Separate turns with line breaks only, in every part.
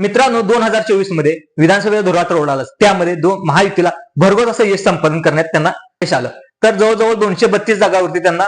मित्रांनो दोन हजार चोवीसमध्ये विधानसभेचा धुरात रोड आला. त्यामध्ये दोन महायुतीला भरघोस असं यश संपादन करण्यात त्यांना यश आलं. तर जवळजवळ दोनशे बत्तीस जागावरती त्यांना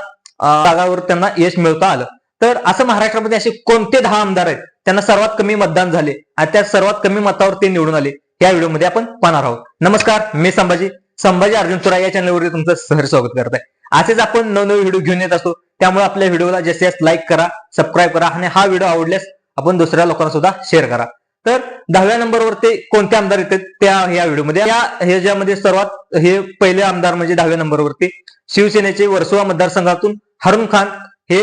जागावर त्यांना यश मिळवता आलं. तर असं महाराष्ट्रामध्ये असे कोणते दहा आमदार आहेत? त्यांना सर्वात कमी मतदान झाले आणि त्या सर्वात कमी मतावर ते निवडून आले. या व्हिडिओमध्ये आपण पाहणार आहोत. नमस्कार मी संभाजी संभाजी अर्जुन तुरा या चॅनलवरती तुमचं सहर स्वागत करत आहे असेच आपण नवनवे व्हिडिओ घेऊन येत असतो त्यामुळे आपल्या व्हिडिओला जास्तीत जास्त लाईक करा सबस्क्राईब करा आणि हा व्हिडिओ आवडल्यास आपण दुसऱ्या लोकांना सुद्धा शेअर करा. तर दहाव्या नंबरवर ते कोणते आमदार येतात त्या या व्हिडिओमध्ये या ह्याच्यामध्ये सर्वात हे पहिले आमदार म्हणजे दहाव्या नंबरवरती शिवसेनेचे वर्सोवा मतदारसंघातून हरुण खान हे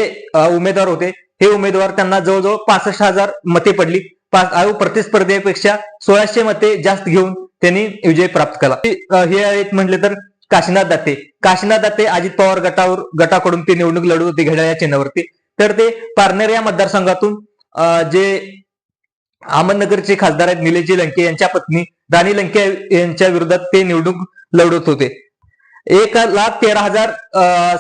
उमेदवार होते. हे उमेदवार त्यांना जवळजवळ पासष्ट हजार मते पडली. पाच प्रतिस्पर्धेपेक्षा सोळाशे मते जास्त घेऊन त्यांनी विजय प्राप्त केला. हे आहेत म्हटले तर काशीनाथ दाते. काशीनाथ दाते अजित पवार गटावर गटाकडून ते निवडणूक लढवत होते घड्याळ या चिन्हावरती. तर ते पारनेर या मतदारसंघातून जे अहमदनगरचे खासदार आहेत निलेजी लंके यांच्या पत्नी दानी लंके यांच्या विरोधात ते निवडणूक लढवत होते. एक लाख तेरा हजार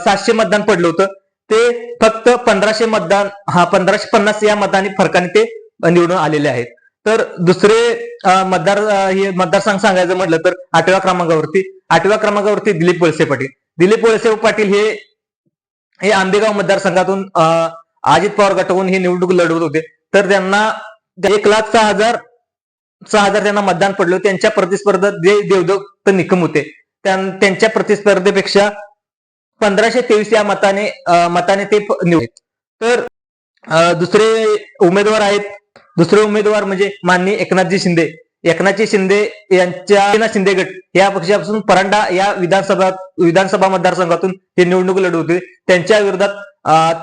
सातशे मतदान पडलं होतं. ते फक्त पंधराशे मतदान हा पंधराशे पन्नास या मतांनी फरकाने ते निवडून आलेले आहेत. तर दुसरे मतदार हे मतदारसंघ सांगायचं म्हटलं तर आठव्या क्रमांकावरती आठव्या क्रमांकावरती दिलीप वळसे पाटील. दिलीप वळसे पाटील हे हे आंबेगाव मतदारसंघातून अजित पवार गटावून हे निवडणूक लढवत होते. तर त्यांना एक लाख सहा हजार सहा हजार त्यांना मतदान पडलं त्यांच्या प्रतिस्पर्धा जे देवदत्त निकम होते त्यांच्या प्रतिस्पर्धेपेक्षा पंधराशे तेवीस या मताने मताने ते निवडले तर दुसरे उमेदवार आहेत. दुसरे उमेदवार म्हणजे माननीय एकनाथजी शिंदे. एकनाथजी शिंदे यांच्या एकनाथ शिंदे गट या पक्षापासून परांडा या विधानसभा विधानसभा मतदारसंघातून हे निवडणूक लढवत होते. त्यांच्या विरोधात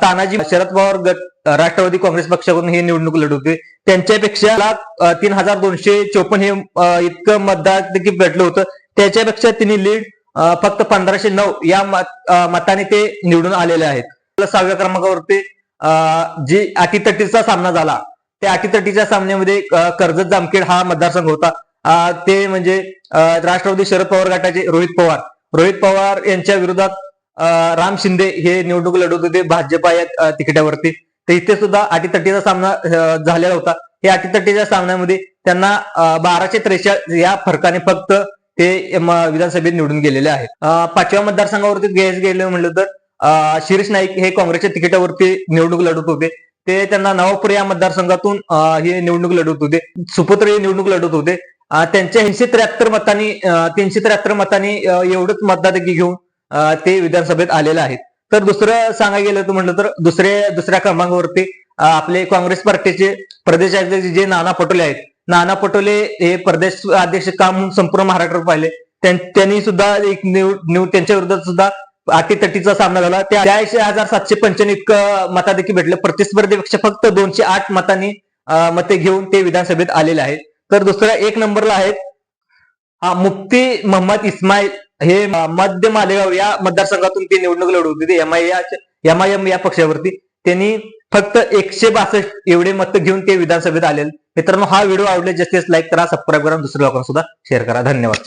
तानाजी शरद पवार गट राष्ट्रवादी काँग्रेस पक्षाकडून हे निवडणूक लढवत होते. त्यांच्यापेक्षा लाख तीन हजार दोनशे चोपन्न हे इतकं मतदार देखील भेटलं होतं. त्याच्यापेक्षा त्यांनी लीड फक्त पंधराशे नऊ या मताने ते निवडून आलेले आहेत. सहाव्या क्रमांकावरती जी अटीतटीचा सामना झाला. त्या अटीतटीच्या सामन्यामध्ये कर्जत जामखेड हा मतदारसंघ होता. ते म्हणजे राष्ट्रवादी शरद पवार गटाचे रोहित पवार. रोहित पवार यांच्या विरोधात राम शिंदे हे निवडणूक लढवत होते भाजपा या तिकिटावरती. तर इथे सुद्धा अटीतटीचा सामना झालेला होता. हे अटीतटीच्या सामन्यामध्ये त्यांना बाराशे त्रेचाळीस या फरकाने फक्त ते विधानसभेत निवडून गेलेले आहेत. पाचव्या मतदारसंघावरती घ्यायचं गेले म्हटलं तर शिरीष नाईक हे काँग्रेसच्या तिकिटावरती निवडणूक लढवत होते. ते त्यांना नवापूर या मतदारसंघातून हे निवडणूक लढवत होते. सुपुत्र हे निवडणूक लढवत होते. त्यांच्या ऐंशी त्र्याहत्तर मतांनी तीनशे त्र्याहत्तर मतांनी एवढंच मतदारकी घेऊन ते विधानसभेत आलेले आहेत. तर दुसरं सांगायला गेलं तर म्हटलं तर दुसऱ्या दुसऱ्या क्रमांकावरती आपले काँग्रेस पार्टीचे प्रदेश अध्यक्ष जे नाना पटोले आहेत. नाना पटोले हे प्रदेश अध्यक्ष काम संपूर्ण महाराष्ट्रात पाहिले? त्यांनी सुद्धा एक निव- निव- त्यांच्या विरोधात सुद्धा अटीतटीचा सामना झाला. त्या त्र्याऐंशी हजार सातशे पंच्याण्णव इतकं मताधिकी भेटलं. प्रतिस्पर्धेपेक्षा फक्त दोनशे आठ मतांनी मते घेऊन ते विधानसभेत आलेले आहेत. तर दुसऱ्या एक नंबरला आहेत हा मुफ्ती मोहम्मद इस्माईल. हे मध्य मालेगाव या मतदारसंघातून ते निवडणूक लढवत होते. M I M I M या पक्षावरती. त्यांनी फक्त एकशे बासष्ट एवढे मत घेऊन ते विधानसभेत आले मित्रांनो हा व्हिडिओ आवडले जास्तीत लाईक करा सबस्क्राईब करा दुसऱ्या लोकांना सुद्धा शेअर करा. धन्यवाद.